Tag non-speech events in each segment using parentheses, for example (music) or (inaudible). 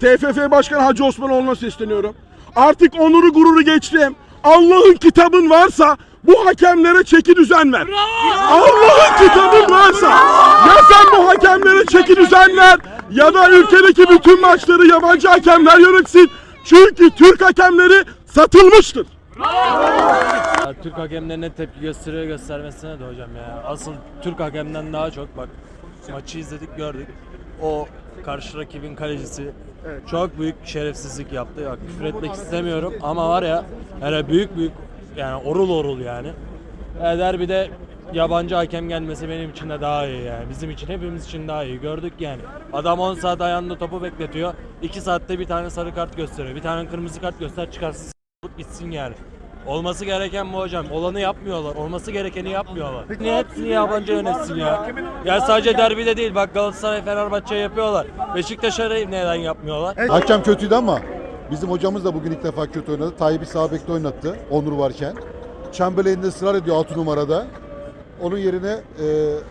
TFF Başkanı Hacı Osmanoğlu'na sesleniyorum. Artık onuru gururu geçtim. Allah'ın kitabın varsa bu hakemlere çeki düzen ver. Allah'ın kitabın varsa ya sen bu hakemlere çeki düzen ver ya da ülkedeki bütün maçları yabancı hakemler yönetsin. Çünkü Türk hakemleri satılmıştır. Ya, Türk hakemlerine tepki gösteriyor göstermesine de hocam ya. Asıl Türk hakemden daha çok bak maçı izledik gördük. O karşı rakibin kalecisi çok büyük şerefsizlik yaptı. Bak küfür etmek istemiyorum ama var ya hele büyük büyük yani orul orul yani. E, derbide yabancı hakem gelmesi benim için de daha iyi yani. Bizim için hepimiz için daha iyi. Gördük yani. Adam 10 saat ayağında topu bekletiyor. 2 saatte bir tane sarı kart gösteriyor. Bir tane kırmızı kart göster çıkarsın gitsin yani. Olması gereken bu hocam. Olanı yapmıyorlar. Olması gerekeni yapmıyorlar. Niye hepsini yabancı yönetsin ya? Ya sadece derbide değil. Bak Galatasaray Fenerbahçe yapıyorlar. Beşiktaş'a neden yapmıyorlar? Hakem kötüydü ama bizim hocamız da bugün ilk defa kötü oynadı. Tayyip'i sağ bekte oynattı Onur varken. Chamberlain de ısrar ediyor 6 numarada. Onun yerine e,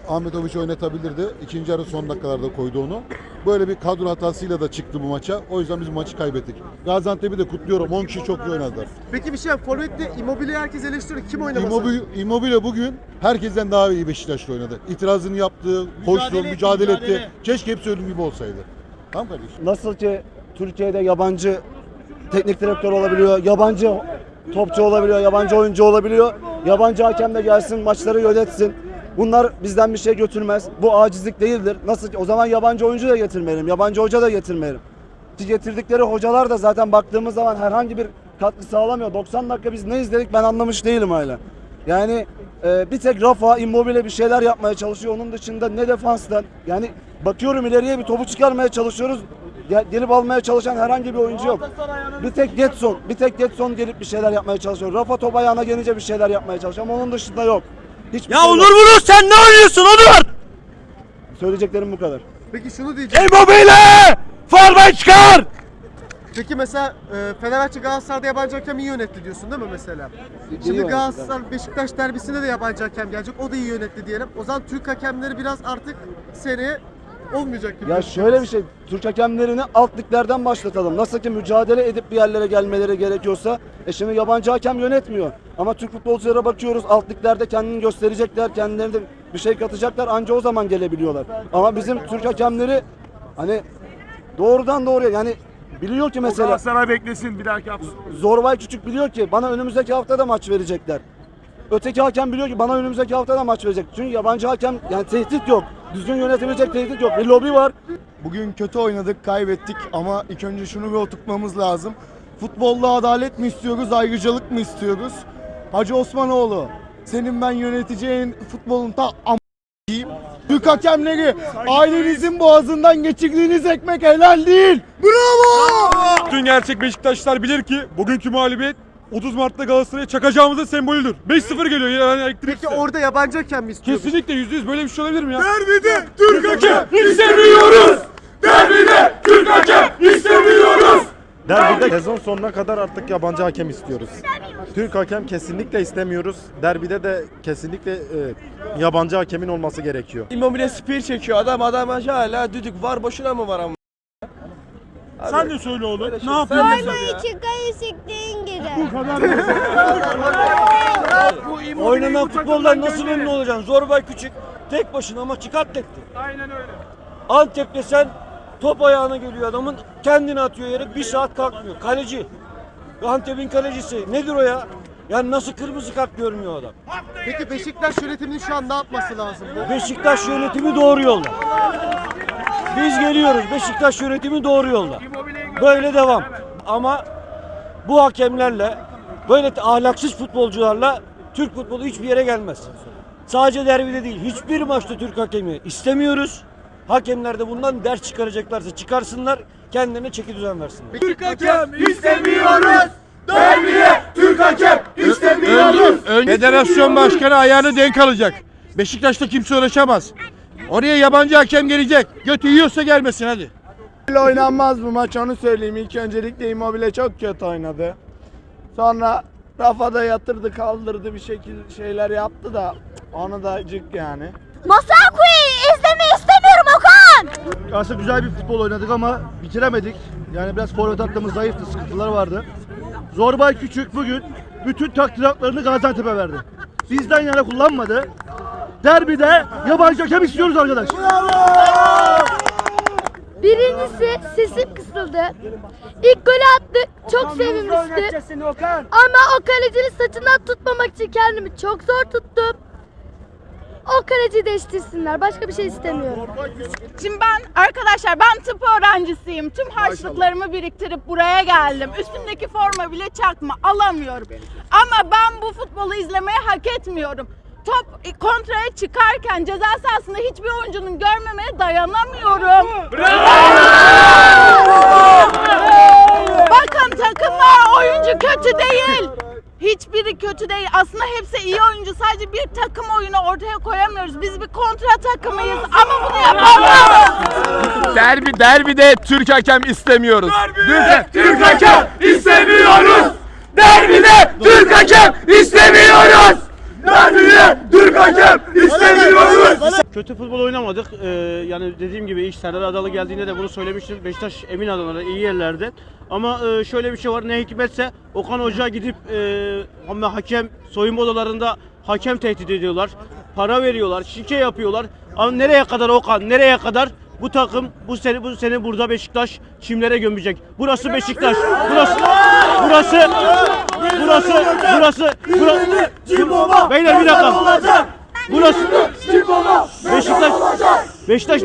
Ahmet Oviç oynatabilirdi. İkinci yarı son dakikalarda koydu onu. Böyle bir kadro hatasıyla da çıktı bu maça. O yüzden biz maçı kaybettik. Gaziantep'i de kutluyorum. 10 kişi çok iyi oynadılar. Peki bir şey Forvet'te Immobile herkes eleştiriyor. Kim oynaması? Immobile, Immobile bugün herkesten daha iyi Beşiktaş'ta oynadı. İtirazını yaptı, koştu, mücadele, etti. Keşke hepsi ölüm gibi olsaydı. Tamam kardeşim. Nasıl ki Türkiye'de yabancı teknik direktör olabiliyor, yabancı topçu olabiliyor, yabancı oyuncu olabiliyor. Yabancı hakem de gelsin, maçları yönetsin. Bunlar bizden bir şey götürmez. Bu acizlik değildir. Nasıl o zaman yabancı oyuncu da getirmeyelim, yabancı hoca da getirmeyelim. Ki getirdikleri hocalar da zaten baktığımız zaman herhangi bir katkı sağlamıyor. 90 dakika biz ne izledik ben anlamış değilim hala. Yani e, bir tek Rafa, Immobile bir şeyler yapmaya çalışıyor. Onun dışında ne defanstan yani bakıyorum ileriye bir topu çıkarmaya çalışıyoruz. Gel- gelip almaya çalışan herhangi bir oyuncu yok. Bir tek Getson, bir tek Getson gelip bir şeyler yapmaya çalışıyor. Rafa top ayağına gelince bir şeyler yapmaya çalışıyor ama onun dışında yok. Hiçbir Ya şey yok. Onur Vurur sen ne oynuyorsun Onur? Söyleyeceklerim bu kadar. Peki şunu diyeceğim. Immobile! Formayı çıkar! Peki mesela e, Fenerbahçe Galatasaray'da yabancı hakem iyi yönetti diyorsun değil mi mesela? İyi Şimdi yönetti, Galatasaray Beşiktaş derbisinde de yabancı hakem gelecek. O da iyi yönetti diyelim. O zaman Türk hakemleri biraz artık seneye olmayacak gibi. Ya şöyle bir şey, Türk hakemlerini alt liglerden başlatalım. Nasıl ki mücadele edip bir yerlere gelmeleri gerekiyorsa, e şimdi yabancı hakem yönetmiyor. Ama Türk futbolculara bakıyoruz, alt liglerde kendini gösterecekler, kendilerine de bir şey katacaklar, anca o zaman gelebiliyorlar. Ama bizim Türk hakemleri hani doğrudan doğruya yani biliyor ki mesela Galatasaray beklesin bir dahaki hafta. Zorbay Küçük biliyor ki bana önümüzdeki hafta da maç verecekler. Öteki hakem biliyor ki bana önümüzdeki hafta da maç verecek. Çünkü yabancı hakem yani tehdit yok. Düzgün yönetebilecek tehdit yok. Bir lobi var. Bugün kötü oynadık, kaybettik ama ilk önce şunu bir oturtmamız lazım. Futbolda adalet mi istiyoruz, ayrıcalık mı istiyoruz? Hacı Osmanoğlu, senin ben yöneteceğin futbolun ta am diyeyim. Türk hakemleri, ailenizin boğazından geçirdiğiniz ekmek helal değil. Bravo! Bütün gerçek Beşiktaşlar bilir ki bugünkü mağlubiyet 30 Mart'ta Galatasaray'a çakacağımızın sembolüdür. 5-0 geliyor yani elektrik. Peki orada yabancı hakem mi istiyorsun? Kesinlikle %100 böyle bir şey olabilir mi ya? Derbide Türk hakem istemiyoruz. Derbide Türk hakem istemiyoruz. Derbide sezon sonuna kadar artık yabancı hakem istiyoruz. Türk hakem kesinlikle istemiyoruz. Derbide de kesinlikle e, yabancı hakemin olması gerekiyor. Immobile spear çekiyor adam adam hala düdük var boşuna mı var ama? Sen de söyle oğlum. Ne yapıyorsun? Çıkayı siktiğin gibi. Oynanan futboldan nasıl memnun olacaksın? Zorbay Küçük tek başına maçı katletti. Aynen öyle. Antep'te sen top ayağına geliyor adamın kendini atıyor yere bir saat kalkmıyor. Kaleci. Antep'in kalecisi. Nedir o ya? Yani nasıl kırmızı kart görmüyor adam? Peki Beşiktaş yönetiminin şu an ne yapması lazım? Bu? Beşiktaş yönetimi doğru yolda. Biz geliyoruz. Beşiktaş yönetimi doğru yolda. Böyle devam. Ama bu hakemlerle böyle ahlaksız futbolcularla Türk futbolu hiçbir yere gelmez. Sadece derbide değil. Hiçbir maçta Türk hakemi istemiyoruz. Hakemler de bundan ders çıkaracaklarsa çıkarsınlar. Kendilerine çeki düzen versinler. Türk hakem istemiyoruz. Derbiye Türk hakem istemiyoruz. Federasyon başkanı ayağını denk alacak. Beşiktaş'ta kimse uğraşamaz. Oraya yabancı hakem gelecek. Götü yiyorsa gelmesin hadi. Oynanmaz bu maç onu söyleyeyim. İlk öncelikle Immobile çok kötü oynadı. Sonra Rafa da yatırdı kaldırdı bir şekilde şeyler yaptı da onu da cık yani. Masaku'yu izlemeyi istemiyorum Okan. Aslında güzel bir futbol oynadık ama bitiremedik. Yani biraz forvet hattımız zayıftı, sıkıntılar vardı. Zorbay Küçük bugün bütün takdiratlarını Gaziantep'e verdi. Bizden yana kullanmadı. Derbide yabancı hakem istiyoruz arkadaş. Birincisi sesim kısıldı. İlk golü attık. Çok sevinmiştim. Ama o kalecinin saçından tutmamak için kendimi çok zor tuttum. O kaleci değiştirsinler. Başka bir şey istemiyorum. Şimdi ben arkadaşlar ben tıp öğrencisiyim. Tüm harçlıklarımı biriktirip buraya geldim. Üstümdeki forma bile çakma alamıyorum. Ama ben bu futbolu izlemeye hak etmiyorum. Top kontraya çıkarken ceza sahasında hiçbir oyuncunun görmemeye dayanamıyorum. Bakın takımlar oyuncu kötü değil. Hiçbiri kötü değil. Aslında hepsi iyi oyuncu. Sadece bir takım oyunu ortaya koyamıyoruz. Biz bir kontra takımıyız ama bunu yapamıyoruz. Derbi derbide Türk hakem istemiyoruz. Türk, Türk hakem istemiyoruz. Derbide Türk hakem istemiyoruz. Derbide Türk hakem istemiyoruz. Kötü futbol oynamadık. Ee, yani dediğim gibi ilk Serdar Adalı geldiğinde de bunu söylemiştim. Beşiktaş emin adamları iyi yerlerde. Ama e, şöyle bir şey var. Ne hikmetse Okan Hoca gidip e, ama hakem soyunma odalarında hakem tehdit ediyorlar. Para veriyorlar, şike yapıyorlar. Ama nereye kadar Okan? Nereye kadar? Bu takım bu sene bu sene burada Beşiktaş çimlere gömecek. Burası Beşiktaş. Burası burası burası burası burası Beyler bir dakika. Burası Beşiktaş Beşiktaş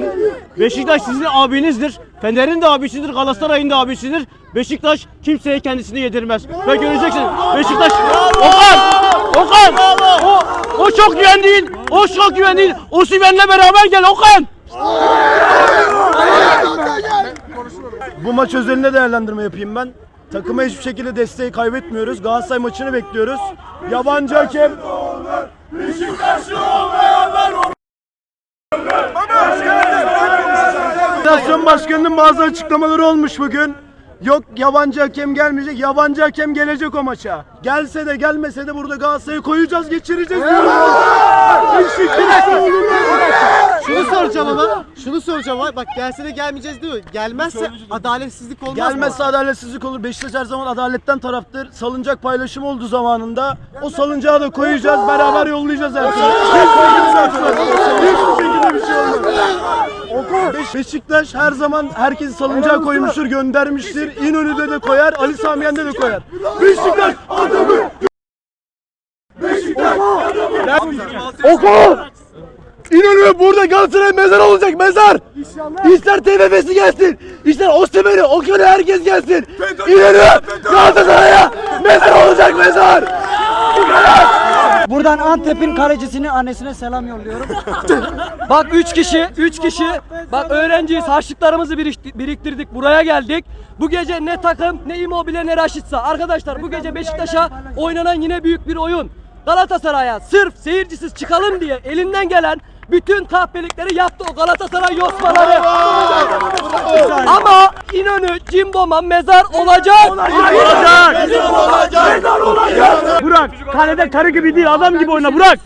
Beşiktaş sizin abinizdir. Fener'in de abisidir, Galatasaray'ın da abisidir. Beşiktaş kimseye kendisini yedirmez. Ve göreceksiniz. Beşiktaş Okan! Okan! O, o çok güven değil. O çok güven değil. O Siven'le beraber gel Okan! Bu maç özelinde değerlendirme yapayım ben. Takıma hiçbir şekilde desteği kaybetmiyoruz. Galatasaray maçını bekliyoruz. Yabancı hakem Federasyon Başkanı'nın bazı açıklamaları olmuş bugün. Yok yabancı hakem gelmeyecek, yabancı hakem gelecek o maça. Gelse de gelmese de burada Galatasaray'ı koyacağız, geçireceğiz. Şunu soracağım ama. Şunu soracağım ama. Bak gelse de gelmeyeceğiz diyor. Gelmezse adaletsizlik olmaz mı? Gelmezse adaletsizlik olur. Beşiktaş her zaman adaletten taraftır. Salıncak paylaşımı oldu zamanında. O salıncağı da koyacağız, beraber yollayacağız her türlü. Hiçbir şekilde bir şey olmaz. Beş- Beşiktaş her zaman herkesi salıncağa koymuştur, göndermiştir. İnönü'de de koyar, Ali Samiyen'de de koyar. Beşiktaş adamı! Oku! İnönü burada Galatasaray mezar olacak mezar. İster TFF'si gelsin, ister Osimhen'i, Okan'ı herkes gelsin. İnönü Galatasaray'a mezar olacak mezar. Buradan Antep'in kalecisini annesine selam yolluyorum. bak 3 kişi, 3 kişi. Bak öğrenciyiz, harçlıklarımızı birikti- biriktirdik, buraya geldik. Bu gece ne takım, ne Immobile, ne Raşitsa. Arkadaşlar bu gece Beşiktaş'a oynanan yine büyük bir oyun. Galatasaray'a sırf seyircisiz çıkalım diye elinden gelen bütün kahpelikleri yaptı o Galatasaray yosmaları. Ama İnönü, Cimbom'a mezar olacak. Burak kalede karı gibi değil adam gibi oyna Burak.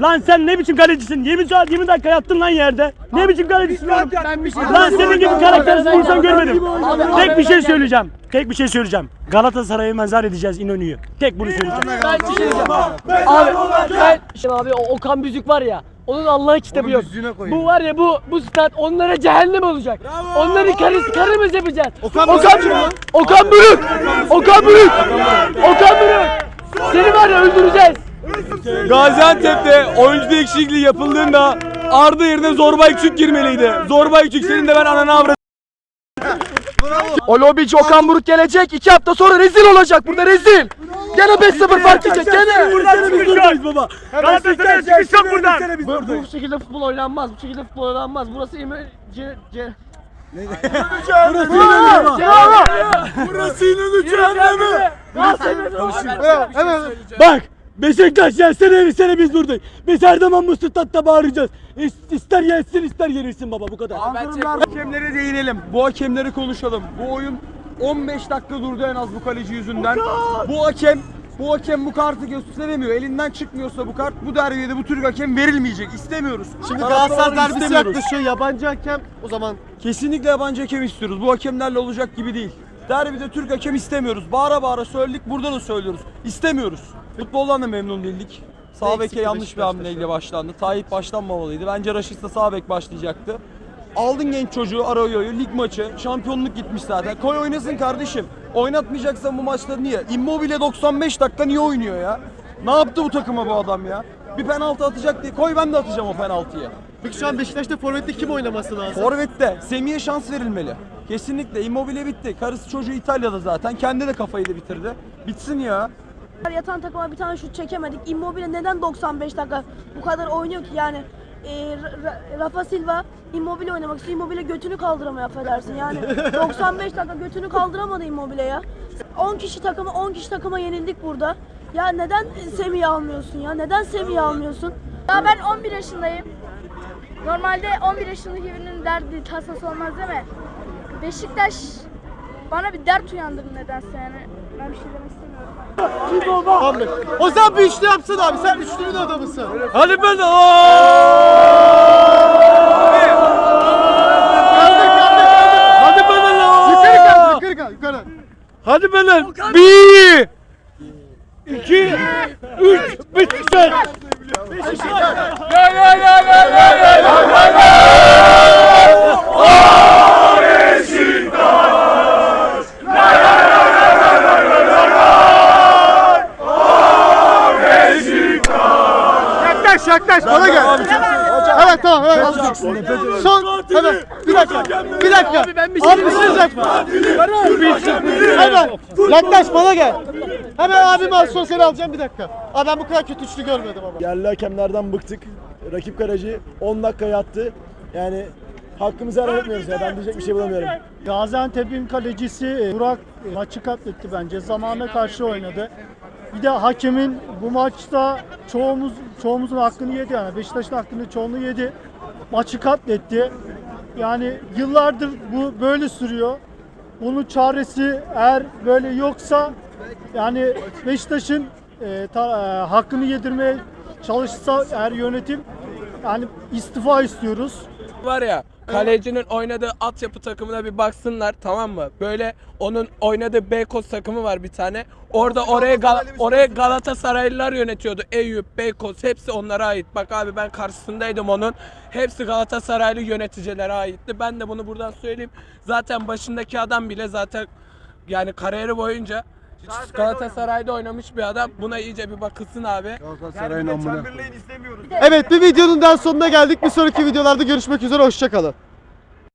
Lan sen ne biçim kalecisin? 20 saat 20 dakika yattın lan yerde. Ne biçim kalecisin lan? Lan senin gibi karaktersiz bir insan görmedim. Tek bir şey söyleyeceğim. Tek bir şey söyleyeceğim. Galatasaray'ı mezar edeceğiz İnönü'yü. Tek bunu söyleyeceğim. Abi ben Şimdi abi o Okan Büzük var ya. Onun Allah'ın kitabı yok. Bu var ya bu bu stat onlara cehennem olacak. Onları karısı karımız yapacağız. Okan Okan Okan Büyük. Okan Büyük. Okan Büyük. Seni var ya öldüreceğiz. Gaziantep'te oyuncu değişikliği yapıldığında Arda yerine Zorbay Küçük girmeliydi. Zorbay Küçük senin de ben ananı avradım. Olobic, Okan Buruk gelecek. iki hafta sonra rezil olacak burada rezil. Gene 5-0 fark yiyecek gene. Buradan biz buradayız baba. Galatasaray çıkış yok buradan. Bu, bu şekilde futbol oynanmaz. Bu şekilde futbol oynanmaz. Burası İmö... Ce... Ce... Burası İnönü cehennemi. Bak Beşiktaş gelsene sene biz buradayız. Biz her zaman bu statta bağıracağız. İs- İster yensin ister yenilsin baba bu kadar. Hakemlere değinelim. Bu hakemleri konuşalım. Bu oyun 15 dakika durdu en az bu kaleci yüzünden. Bu hakem Bu hakem bu kartı gösteremiyor. Elinden çıkmıyorsa bu kart bu derbide bu Türk hakem verilmeyecek. İstemiyoruz. Şimdi Taraftar Galatasaray derbisi istemiyoruz. yaklaşıyor. Yabancı hakem o zaman Kesinlikle yabancı hakem istiyoruz. Bu hakemlerle olacak gibi değil. Derbide Türk hakem istemiyoruz. Bağıra bağıra söyledik, burada da söylüyoruz. İstemiyoruz. Futboldan da memnun değildik. Sağ beke yanlış bir hamleyle başlandı. Tayyip başlanmamalıydı. Bence Raşit de sağ bek başlayacaktı. Aldın genç çocuğu Arayo'yu, lig maçı, şampiyonluk gitmiş zaten. Koy oynasın kardeşim. Oynatmayacaksan bu maçları niye? Immobile 95 dakika niye oynuyor ya? Ne yaptı bu takıma bu adam ya? Bir penaltı atacak diye. Koy ben de atacağım o penaltıyı. Peki şu an Beşiktaş'ta forvette kim oynaması lazım? Forvet'te Semih'e şans verilmeli. Kesinlikle Immobile bitti. Karısı çocuğu İtalya'da zaten. Kendi de kafayı da bitirdi. Bitsin ya. Yatan takıma bir tane şut çekemedik. Immobile neden 95 dakika bu kadar oynuyor ki yani? E, Ra- Ra- Rafa Silva Immobile oynamak istiyor. Immobile götünü kaldıramıyor affedersin yani. (laughs) 95 dakika götünü kaldıramadı Immobile ya. 10 kişi takıma 10 kişi takıma yenildik burada. Ya neden Semih'i almıyorsun ya? Neden Semih'i almıyorsun? Ya ben 11 yaşındayım. Normalde 11 yaşındaki birinin derdi tasası olmaz değil mi? Beşiktaş bana bir dert uyandırdı nedense yani. Ben bir şey demek istemiyorum. Tamam. O zaman bir üçlü yapsın abi. Sen üçlünün adamısın. Hadi ben Hadi ben Yukarı kalk, yukarı yukarı. Hadi ben Bir iki üç Beşiktaş Yaklaş yaklaş bana gel. Evet tamam evet. Son hemen bir dakika bir dakika. Abi bir şey yapma. Hemen yaklaş bana gel. Hemen abim az sonra seni alacağım bir dakika. Abi ben bu kadar kötü üçlü görmedim ama. Yerli hakemlerden bıktık. Rakip kaleci 10 dakika yattı. Yani hakkımızı helal etmiyoruz ya. Ben diyecek bir şey bulamıyorum. Gaziantep'in kalecisi Burak maçı katletti bence. Zamana karşı oynadı. Bir de hakemin bu maçta çoğumuz çoğumuzun hakkını yedi yani. Beşiktaş'ın hakkını çoğunu yedi. Maçı katletti. Yani yıllardır bu böyle sürüyor. Bunun çaresi eğer böyle yoksa yani Beşiktaş'ın e, ta- e, hakkını yedirmeye çalışsa eğer yönetim yani istifa istiyoruz. var ya kalecinin oynadığı altyapı takımına bir baksınlar tamam mı? Böyle onun oynadığı Beykoz takımı var bir tane. Orada oraya Gal- oraya Galatasaraylılar yönetiyordu. Eyüp, Beykoz hepsi onlara ait. Bak abi ben karşısındaydım onun. Hepsi Galatasaraylı yöneticilere aitti. Ben de bunu buradan söyleyeyim. Zaten başındaki adam bile zaten yani kariyeri boyunca Galatasaray'da oynamış bir adam. Buna iyice bir bakılsın abi. Evet bir videonun daha sonuna geldik. Bir sonraki videolarda görüşmek üzere. Hoşçakalın.